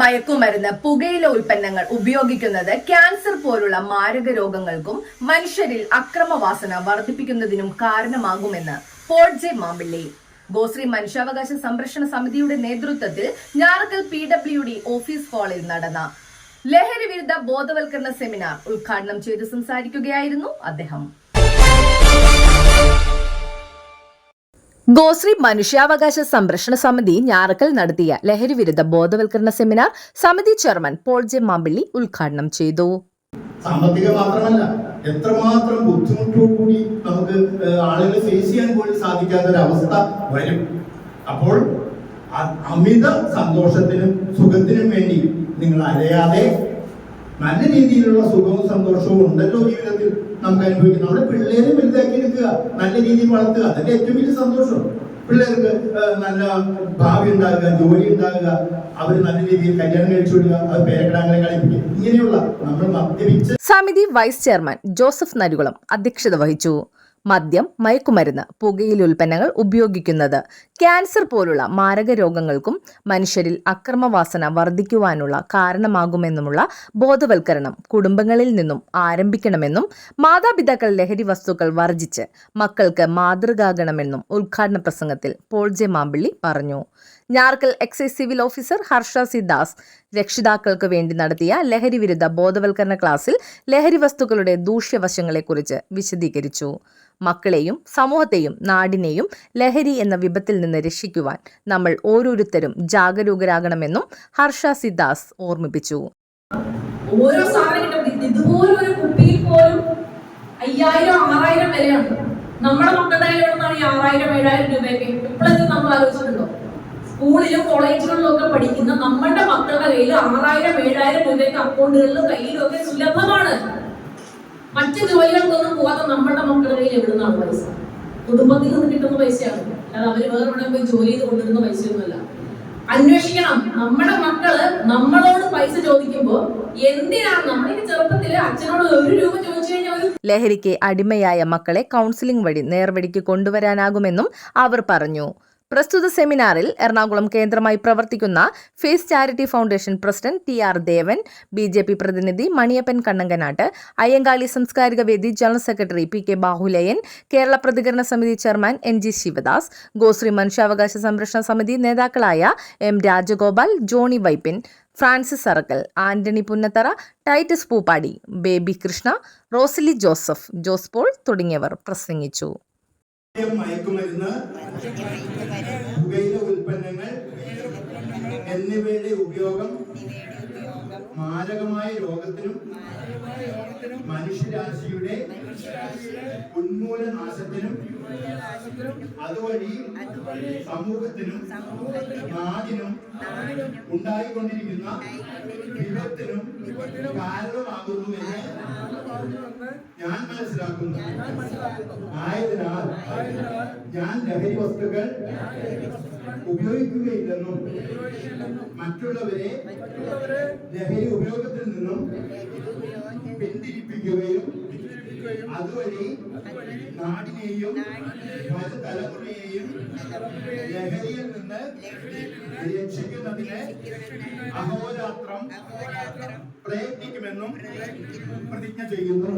മയക്കുമരുന്ന് പുകയില ഉൽപ്പന്നങ്ങൾ ഉപയോഗിക്കുന്നത് ക്യാൻസർ പോലുള്ള മാരക രോഗങ്ങൾക്കും മനുഷ്യരിൽ അക്രമവാസന വർദ്ധിപ്പിക്കുന്നതിനും കാരണമാകുമെന്ന് പോൾ ജെ മാമ്പിള്ളി. ഗോശ്രീ മനുഷ്യാവകാശ സംരക്ഷണ സമിതിയുടെ നേതൃത്വത്തിൽ Njarakkal P W D office ഹാളിൽ നടന്ന ലഹരി വിരുദ്ധ ബോധവൽക്കരണ സെമിനാർ ഉദ്ഘാടനം ചെയ്ത് സംസാരിക്കുകയായിരുന്നു അദ്ദേഹം. ഗോശ്രീ മനുഷ്യാവകാശ സംരക്ഷണ സമിതി ഞാറക്കൽ നടത്തിയ ലഹരി വിരുദ്ധ ബോധവൽക്കരണ സെമിനാർ സമിതി ചെയർമാൻ പോൾ ജെ മാമ്പിള്ളി ഉദ്ഘാടനം ചെയ്തു. സാമ്പത്തിക മാത്രമല്ല എത്രമാത്രം ബുദ്ധിമുട്ടോടുകൂടി നമുക്ക് ആളുകൾ ഫേസ് ചെയ്യാൻ പോലും സാധിക്കാത്ത ഒരു അവസ്ഥ വരും. അപ്പോൾ അമിത സന്തോഷത്തിനും സുഖത്തിനും വേണ്ടി നിങ്ങൾ അലയാതെ നല്ല രീതിയിലുള്ള സുഖവും സന്തോഷവും ഉണ്ടല്ലോ ജീവിതത്തിൽ നമുക്ക് അനുഭവിക്കാം നമ്മുടെ പിള്ളേരെ വലുതാക്കി എടുക്കുക നല്ല രീതിയിൽ വളർത്തുക അതിന്റെ ഏറ്റവും വലിയ സന്തോഷം. പിള്ളേർക്ക് നല്ല ഭാവി ഉണ്ടാകുക ജോലി ഉണ്ടാകുക അവർ നല്ല രീതിയിൽ കല്യാണം കഴിച്ചു വിടുക അത് പേരക്കിടാങ്ങളെ കളിപ്പിക്കുക. ഇങ്ങനെയുള്ള നമ്മൾ മദ്യപിച്ച് സമിതി വൈസ് ചെയർമാൻ ജോസഫ് നരുകുളം അധ്യക്ഷത വഹിച്ചു. മദ്യം മയക്കുമരുന്ന് പുകയില ഉൽപ്പന്നങ്ങൾ ഉപയോഗിക്കുന്നത്. ക്യാൻസർ പോലുള്ള മാരക രോഗങ്ങൾക്കും മനുഷ്യരിൽ അക്രമവാസന വർദ്ധിക്കുവാനുള്ള കാരണമാകുമെന്നുമുള്ള ബോധവൽക്കരണം കുടുംബങ്ങളിൽ നിന്നും ആരംഭിക്കണമെന്നും മാതാപിതാക്കൾ ലഹരി വസ്തുക്കൾ വർജിച്ച് മക്കൾക്ക് മാതൃകാകണമെന്നും ഉദ്ഘാടന പ്രസംഗത്തിൽ പോൾ ജെ മാമ്പിള്ളി പറഞ്ഞു. Njarakkal excise civil officer Harsha C Das രക്ഷിതാക്കൾക്ക് വേണ്ടി നടത്തിയ ലഹരി വിരുദ്ധ ബോധവൽക്കരണ ക്ലാസ്സിൽ ലഹരി വസ്തുക്കളുടെ ദൂഷ്യവശങ്ങളെക്കുറിച്ച് വിശദീകരിച്ചു. മക്കളെയും സമൂഹത്തെയും നാടിനെയും ലഹരി എന്ന വിപത്തിൽ നിന്ന് രക്ഷിക്കുവാൻ നമ്മൾ ഓരോരുത്തരും ജാഗരൂകരാകണമെന്നും ഹർഷ സിദാസ് ഓർമ്മിപ്പിച്ചു. ഓരോ സാധനം ഇതുപോലെ ഒരു കുപ്പിയിൽ പോലും അയ്യായിരം ആറായിരം വിലയാണ് നമ്മുടെ മക്കളുടെ എവിടുന്നാണ് ഈ ആറായിരം ഏഴായിരം രൂപയൊക്കെ ഇപ്പോഴത്തെ നമ്മൾ ആലോചിച്ചിട്ടുണ്ടോ? സ്കൂളിലും കോളേജുകളിലും ഒക്കെ പഠിക്കുന്ന നമ്മുടെ മക്കളുടെ കയ്യിൽ ആറായിരം ഏഴായിരം രൂപയൊക്കെ അക്കൗണ്ടുകളിലും കയ്യിലും ഒക്കെ സുലഭമാണ്. മറ്റു ജോലികൾക്കൊന്നും പോകാതെ നമ്മുടെ മക്കളുടെ കയ്യിൽ എവിടുന്നാണ് പൈസ? കുടുംബത്തിൽ നിന്ന് കിട്ടുന്ന പൈസയാണ്. അല്ലാതെ അവർ വേറെ എവിടെ പോയി ജോലി ചെയ്ത് കൊണ്ടിരുന്ന പൈസയൊന്നുമല്ല. അന്വേഷിക്കണം. നമ്മുടെ മക്കൾ നമ്മളോട് പൈസ ചോദിക്കുമ്പോ എന്തിനാണ്? നമ്മുടെ ചെറുപ്പത്തിൽ അച്ഛനോട് ഒരു രൂപ ചോദിച്ചു കഴിഞ്ഞാൽ ലഹരിക്ക് അടിമയായ മക്കളെ കൗൺസിലിംഗ് വഴി നേർവഴിക്ക് കൊണ്ടുവരാനാകുമെന്നും അവർ പറഞ്ഞു. പ്രസ്തുത സെമിനാറിൽ എറണാകുളം കേന്ദ്രമായി പ്രവർത്തിക്കുന്ന face charity foundation president T R Devan B J P പ്രതിനിധി മണിയപ്പൻ കണ്ണങ്കനാട്ട് അയ്യങ്കാളി സാംസ്കാരിക വേദി general secretary P K Bahulayan Kerala പ്രതികരണ സമിതി chairman N G Sivadas Goshree മനുഷ്യാവകാശ സംരക്ഷണ സമിതി നേതാക്കളായ M Rajagopal Johnny Vypin Francis Arakkal Antony Punnathara Titus Poopadi Baby Krishna Rosily Joseph Jose Paul തുടങ്ങിയവർ പ്രസംഗിച്ചു. മയക്കുമരുന്ന് പുകയില ഉൽപ്പന്നങ്ങൾ എന്നിവയുടെ ഉപയോഗം മാരകമായ രോഗത്തിനും മനുഷ്യരാശിയുടെ ഉന്മൂലനാശത്തിനും അതുവഴി സമൂഹത്തിനും നാടിനും ഉണ്ടായിക്കൊണ്ടിരിക്കുന്ന വിപത്തിനും കാരണമാകുന്നു എന്ന് ഞാൻ മനസ്സിലാക്കുന്നു. ആയതിനാൽ ഞാൻ ലഹരി വസ്തുക്കൾ ഉപയോഗിക്കുകയില്ലെന്നും മറ്റുള്ളവരെ ലഹരി ഉപയോഗത്തിൽ നിന്നും പിന്തിരിപ്പിക്കുകയും അതുവഴി നാടിനെയും തലമുറയെയും ലഹരിയിൽ നിന്ന് രക്ഷിക്കുന്നതിന് അഹോരാത്രം പ്രയത്നിക്കുമെന്നും പ്രതിജ്ഞ ചെയ്യുന്നു.